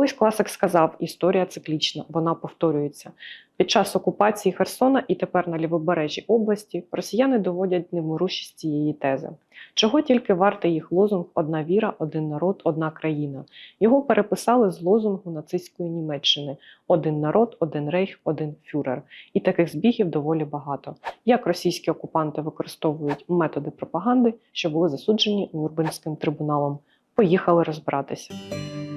Колись класик сказав: історія циклічна, вона повторюється. Під час окупації Херсона і тепер на лівобережжі області росіяни доводять невмирущість цієї тези. Чого тільки вартий їх лозунг Одна віра, один народ, одна країна. Його переписали з лозунгу нацистської Німеччини Один народ, один рейх, один фюрер. І таких збігів доволі багато. Як російські окупанти використовують методи пропаганди, що були засуджені Нюрнберзьким трибуналом. Поїхали розбиратися. –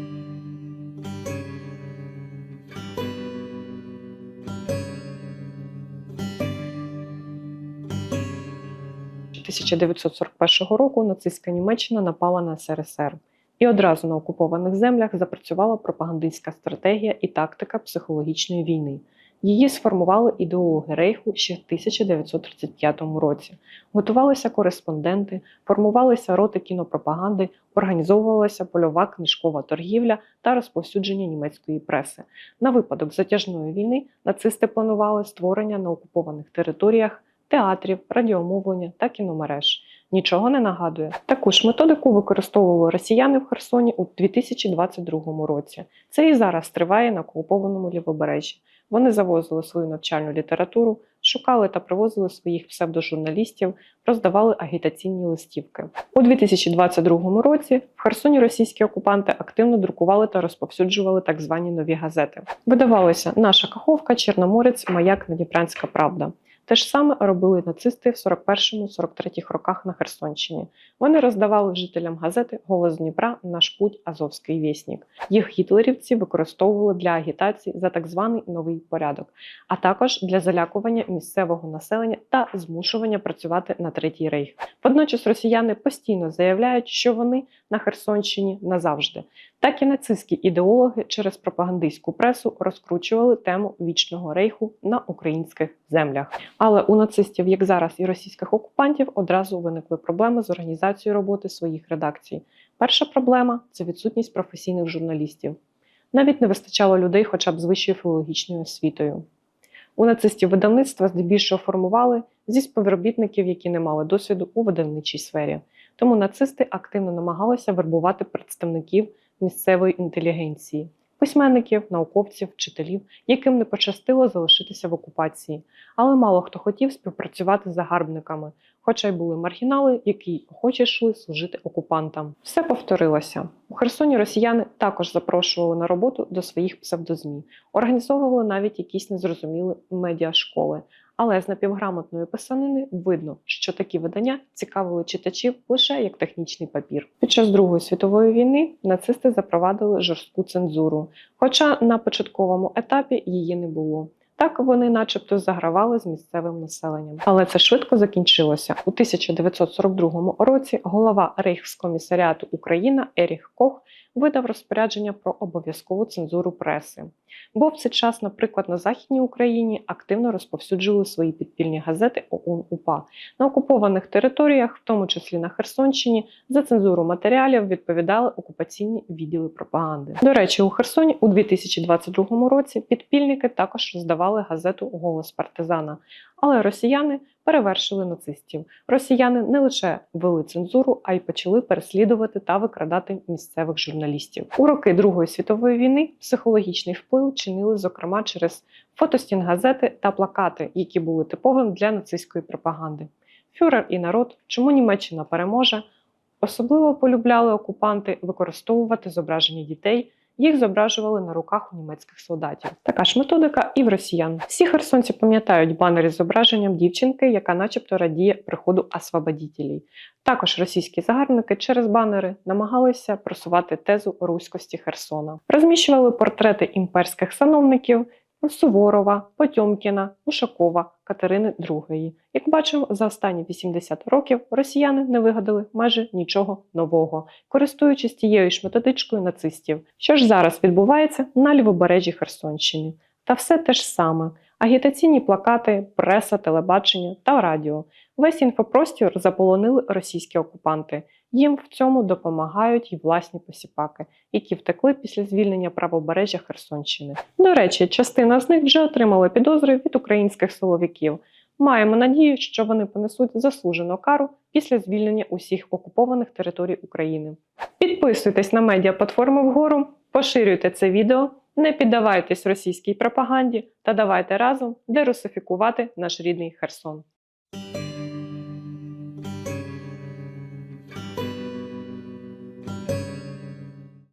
1941 року нацистська Німеччина напала на СРСР. І одразу на окупованих землях запрацювала пропагандистська стратегія і тактика психологічної війни. Її сформували ідеологи Рейху ще в 1935 році. Готувалися кореспонденти, формувалися роти кінопропаганди, організовувалася польова книжкова торгівля та розповсюдження німецької преси. На випадок затяжної війни нацисти планували створення на окупованих територіях театрів, радіомовлення та кіномереж. Нічого не нагадує. Таку ж методику використовували росіяни в Херсоні у 2022 році. Це і зараз триває на окупованому лівобережжі. Вони завозили свою навчальну літературу, шукали та привозили своїх псевдожурналістів, роздавали агітаційні листівки. У 2022 році в Херсоні російські окупанти активно друкували та розповсюджували так звані нові газети. Видавалося Наша Каховка, Чорноморець, Маяк, Надніпрянська Правда. Те ж саме робили нацисти в 41-43 роках на Херсонщині. Вони роздавали жителям газети Голос Дніпра, Наш путь, Азовський вєснік. Їх гітлерівці використовували для агітації за так званий новий порядок, а також для залякування місцевого населення та змушування працювати на третій рейх. Водночас росіяни постійно заявляють, що вони на Херсонщині назавжди. Так і нацистські ідеологи через пропагандистську пресу розкручували тему вічного рейху на українських землях. Але у нацистів, як зараз, і російських окупантів, одразу виникли проблеми з організацією роботи своїх редакцій. Перша проблема це відсутність професійних журналістів. Навіть не вистачало людей, хоча б з вищою філологічною освітою. У нацистів видавництва здебільшого формували зі співробітників, які не мали досвіду у видавничій сфері. Тому нацисти активно намагалися вербувати представників місцевої інтелігенції, письменників, науковців, вчителів, яким не пощастило залишитися в окупації. Але мало хто хотів співпрацювати з загарбниками, хоча й були маргінали, які охоче йшли служити окупантам. Все повторилося. У Херсоні росіяни також запрошували на роботу до своїх псевдозмі, організовували навіть якісь незрозумілі медіашколи. Але з напівграмотної писанини видно, що такі видання цікавили читачів лише як технічний папір. Під час Другої світової війни нацисти запровадили жорстку цензуру, хоча на початковому етапі її не було. Так вони, начебто, загравали з місцевим населенням. Але це швидко закінчилося. У 1942 році голова Рейхскомісаріату Україна Еріх Кох видав розпорядження про обов'язкову цензуру преси. Бо в цей час, наприклад, на Західній Україні активно розповсюджували свої підпільні газети ОУН УПА. На окупованих територіях, в тому числі на Херсонщині, за цензуру матеріалів відповідали окупаційні відділи пропаганди. До речі, у Херсоні у 2022 році підпільники також роздавали газету Голос партизана. Але росіяни перевершили нацистів. Росіяни не лише ввели цензуру, а й почали переслідувати та викрадати місцевих журналістів. У роки Другої світової війни психологічний вплив чинили, зокрема, через фотостінгазети та плакати, які були типовим для нацистської пропаганди. Фюрер і народ, чому Німеччина переможе, особливо полюбляли окупанти використовувати зображення дітей. Їх зображували на руках у німецьких солдатів. Така ж методика і в росіян. Всі херсонці пам'ятають банери з зображенням дівчинки, яка, начебто, радіє приходу освободітелів. Також російські загарбники через банери намагалися просувати тезу руськості Херсона. Розміщували портрети імперських сановників. Суворова, Потьомкіна, Ушакова, Катерини II. Як бачимо, за останні 80 років росіяни не вигадали майже нічого нового, користуючись тією ж методичкою нацистів. Що ж зараз відбувається на лівобережжі Херсонщини? Та все те ж саме: агітаційні плакати, преса, телебачення та радіо. Весь інфопростір заполонили російські окупанти. Їм в цьому допомагають і власні посіпаки, які втекли після звільнення правобережжя Херсонщини. До речі, частина з них вже отримала підозри від українських силовиків. Маємо надію, що вони понесуть заслужену кару після звільнення усіх окупованих територій України. Підписуйтесь на медіаплатформи вгору, Поширюйте це відео, не піддавайтесь російській пропаганді та давайте разом дерусифікувати наш рідний Херсон.